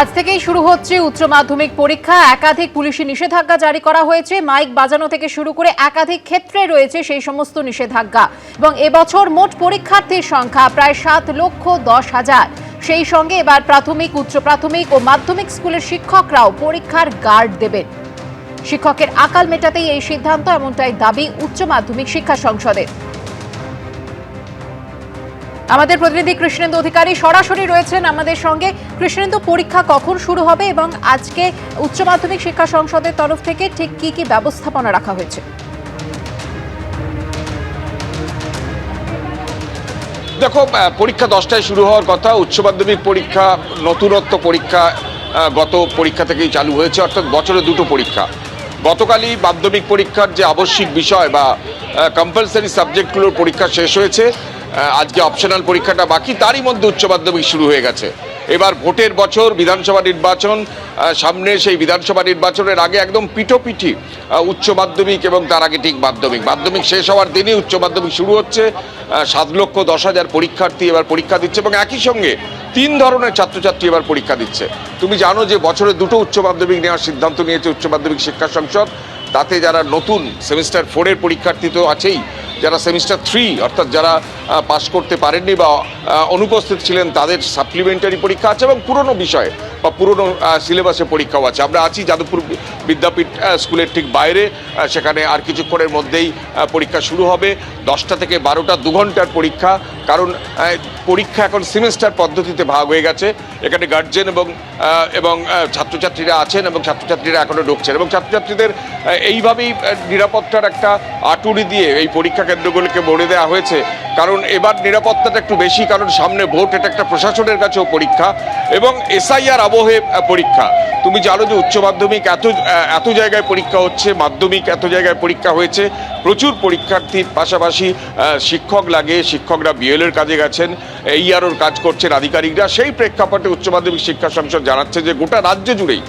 আজ থেকেই শুরু হচ্ছে উচ্চ মাধ্যমিক পরীক্ষা। একাধিক পুলিশি নিষেধাজ্ঞা জারি করা হয়েছে। মাইক বাজানো থেকে শুরু করে একাধিক ক্ষেত্রে রয়েছে সেই সমস্ত নিষেধাজ্ঞা এবং এবছর মোট পরীক্ষার্থীর সংখ্যা প্রায় সাত লক্ষ দশ হাজার। সেই সঙ্গে এবার প্রাথমিক, উচ্চ প্রাথমিক ও মাধ্যমিক স্কুলের শিক্ষকরাও পরীক্ষার গার্ড দেবেন। শিক্ষকের আকাল মেটাতেই এই সিদ্ধান্ত, এমনটাই দাবি উচ্চ মাধ্যমিক শিক্ষা সংসদের। আমাদের প্রতিনিধি কৃষ্ণেন্দু অধিকারী সরাসরি রয়েছেন আমাদের সঙ্গে। কৃষ্ণেন্দু, পরীক্ষা কখন শুরু হবে এবং আজকে উচ্চ মাধ্যমিক শিক্ষা সংসদের তরফ থেকে ঠিক কি কি ব্যবস্থাপনা রাখা হয়েছে? দেখো পরীক্ষা দশটায় শুরু হওয়ার কথা। উচ্চ মাধ্যমিক পরীক্ষা, নতুনত্ব পরীক্ষা গত পরীক্ষা থেকেই চালু হয়েছে, অর্থাৎ বছরে দুটো পরীক্ষা। গতকালই মাধ্যমিক পরীক্ষার যে আবশ্যিক বিষয় বা কম্পালসারি সাবজেক্টগুলোর পরীক্ষা শেষ হয়েছে। আজকে অপশনাল পরীক্ষাটা বাকি, তারই মধ্যে উচ্চ মাধ্যমিক শুরু হয়ে গেছে। এবার ভোটের বছর, বিধানসভা নির্বাচন সামনে সেই বিধানসভা নির্বাচনের আগে একদম পিঠোপিঠি উচ্চ মাধ্যমিক এবং তার আগে ঠিক মাধ্যমিক। মাধ্যমিক শেষ হওয়ার দিনই উচ্চ মাধ্যমিক শুরু হচ্ছে সাত লক্ষ দশ হাজার পরীক্ষার্থী এবার পরীক্ষা দিচ্ছে এবং একই সঙ্গে তিন ধরনের ছাত্রছাত্রী এবার পরীক্ষা দিচ্ছে। তুমি জানো যে বছরে দুটো উচ্চ মাধ্যমিক নেওয়ার সিদ্ধান্ত নিয়েছে উচ্চ মাধ্যমিক শিক্ষা সংসদ। তাতে যারা নতুন সেমিস্টার ফোরের পরীক্ষার্থী তো আছেই যারা সেমিস্টার থ্রি, অর্থাৎ যারা পাশ করতে পারেননি বা অনুপস্থিত ছিলেন, তাদের সাপ্লিমেন্টারি পরীক্ষা আছে এবং পুরনো বিষয়ে বা পুরনো সিলেবাসে পরীক্ষাও আছে। আমরা আছি যাদবপুর বিদ্যাপীঠ স্কুলের ঠিক বাইরে সেখানে আর কিছুক্ষণের মধ্যেই পরীক্ষা শুরু হবে। দশটা থেকে বারোটা, দু ঘণ্টার পরীক্ষা, কারণ পরীক্ষা এখন সেমিস্টার পদ্ধতিতে ভাগ হয়ে গেছে। এখানে গার্জেন এবং এবং ছাত্রছাত্রীরা আছেন এবং ছাত্রছাত্রীরা এখনও ঢুকছেন এবং ছাত্রছাত্রীদের এইভাবেই নিরাপত্তার একটা আটুরি দিয়ে এই পরীক্ষা কেন্দ্রগুলিকে ভরে দেওয়া হয়েছে। কারণ এবার নিরাপত্তাটা একটু বেশি, কারণ সামনে ভোট, এটা একটা প্রশাসনের কাছেও পরীক্ষা এবং এসআইআর আবহে পরীক্ষা। তুমি জানো যে উচ্চ মাধ্যমিক এত এত জায়গায় পরীক্ষা হচ্ছে, মাধ্যমিক এত জায়গায় পরীক্ষা হয়েছে, প্রচুর পরীক্ষার্থীর পাশাপাশি শিক্ষক লাগে, শিক্ষকরা বিএলের কাজে গেছেন এই আরোর কাজ করছেন আধিকারিকরা। সেই প্রেক্ষাপটে উচ্চ মাধ্যমিক শিক্ষা সংসদ জানাচ্ছে যে গোটা রাজ্য জুড়েই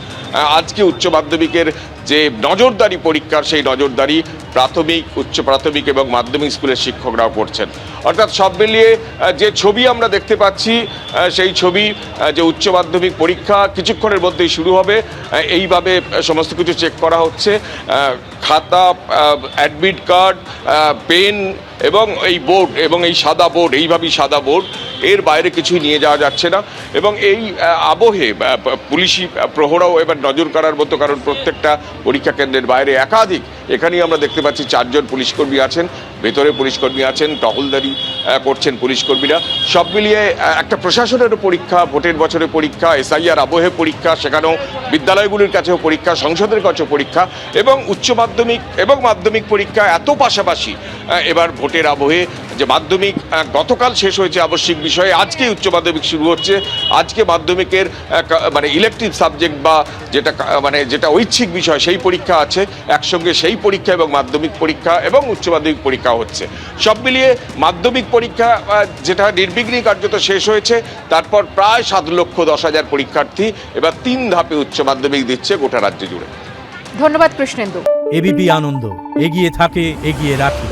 আজকে উচ্চ মাধ্যমিকের যে নজরদারি পরীক্ষার সেই নজরদারি প্রাথমিক, উচ্চ প্রাথমিক এবং মাধ্যমিক স্কুলের শিক্ষকরাও করছেন। অর্থাৎ সব মিলিয়ে যে ছবি আমরা দেখতে পাচ্ছি সেই ছবি যে উচ্চ মাধ্যমিক পরীক্ষা কিছুক্ষণের মধ্যেই শুরু হবে এইভাবে সমস্ত কিছু চেক করা হচ্ছে। খাতা অ্যাডমিট কার্ড পেন এবং এই বোর্ড এবং এই সাদা বোর্ড এইভাবেই সাদা বোর্ড এর বাইরে কিছুই নিয়ে যাওয়া যাচ্ছে না। এবং এই আবহে পুলিশি প্রহরাও এবার নজর করার মতো, কারণ প্রত্যেকটা পরীক্ষা কেন্দ্রের বাইরে একাধিক, এখানেই আমরা দেখতে পাচ্ছি চারজন পুলিশকর্মী আছেন, ভেতরে পুলিশকর্মী আছেন, টহলদারি করছেন পুলিশকর্মীরা। সব মিলিয়ে একটা প্রশাসনেরও পরীক্ষা, ভোটের বছরের পরীক্ষা, এসআইআর আবহে পরীক্ষা, সেখানেও বিদ্যালয়গুলির কাছেও পরীক্ষা, সংসদের কাছেও পরীক্ষা, এবং উচ্চ মাধ্যমিক এবং মাধ্যমিক পরীক্ষা এত পাশাপাশি এবার ভোটের আবহে যে মাধ্যমিক গতকাল শেষ হয়েছে আবশ্যিক বিষয়ে আজকে উচ্চ মাধ্যমিক শুরু হচ্ছে। আজকে মাধ্যমিকের মানে ইলেকটিভ সাবজেক্ট বা যেটা মানে যেটা ঐচ্ছিক বিষয় সেই পরীক্ষা আছে। একসঙ্গে সেই পরীক্ষা এবং মাধ্যমিক পরীক্ষা এবং উচ্চ মাধ্যমিক পরীক্ষা হচ্ছে। সব মিলিয়ে মাধ্যমিক পরীক্ষা যেটা নির্বিঘ্নে কার্যত শেষ হয়েছে তারপর প্রায় সাত লক্ষ দশ হাজার পরীক্ষার্থী এবার তিন ধাপে উচ্চ মাধ্যমিক দিচ্ছে গোটা রাজ্য জুড়ে। ধন্যবাদ কৃষ্ণেন্দু। এবিপি আনন্দ এগিয়ে থাকে এগিয়ে রাখে।